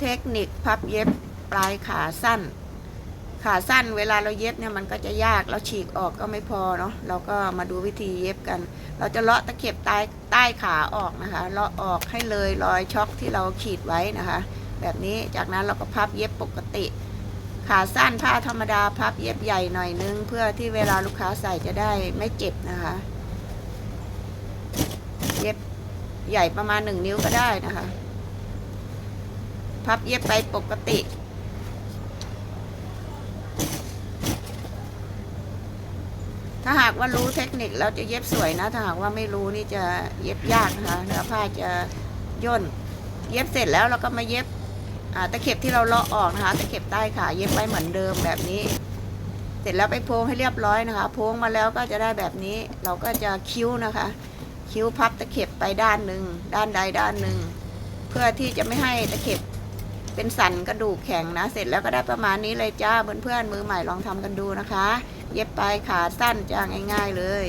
เทคนิคพับเย็บปลายขาสั้น ขาสั้นเวลาเราเย็บเนี่ยมันก็จะยากเราฉีกออกก็ไม่พอเนาะเราก็มาดูวิธีเย็บกัน เราจะเลาะตะเข็บใต้ใต้ขาออกนะคะเลาะออกให้เลยรอยช็อคที่เราขีดไว้นะคะ แบบนี้จากนั้นเราก็พับเย็บปกติ ขาสั้นผ้าธรรมดาพับเย็บใหญ่หน่อยนึง เพื่อที่เวลาลูกค้าใส่จะได้ไม่เจ็บนะคะ เย็บใหญ่ประมาณหนึ่งนิ้วก็ได้นะคะ พับเย็บไปปกติ ถ้าหากว่ารู้เทคนิคแล้วจะเย็บสวยนะ ถ้าหากว่าไม่รู้นี่จะเย็บยากนะคะเนื้อผ้าจะย่น เย็บเสร็จแล้วเราก็มาเย็บตะเข็บที่เราเลาะออกนะคะ ตะเข็บใต้ขาเย็บไว้เหมือนเดิมแบบนี้ เสร็จแล้วไปโพงให้เรียบร้อยนะคะ โพงมาแล้วก็จะได้แบบนี้ เราก็จะคิ้วนะคะ คิ้วพับตะเข็บไปด้านหนึ่ง ด้านใดด้านหนึ่ง เพื่อที่จะไม่ให้ตะเข็บ เป็นสันกระดูกแข็งนะ เสร็จแล้วก็ได้ประมาณนี้เลยจ้าเพื่อนๆมือใหม่ลองทำกันดูนะคะ เย็บไปขาสั้นจ้าง่าย ๆเลย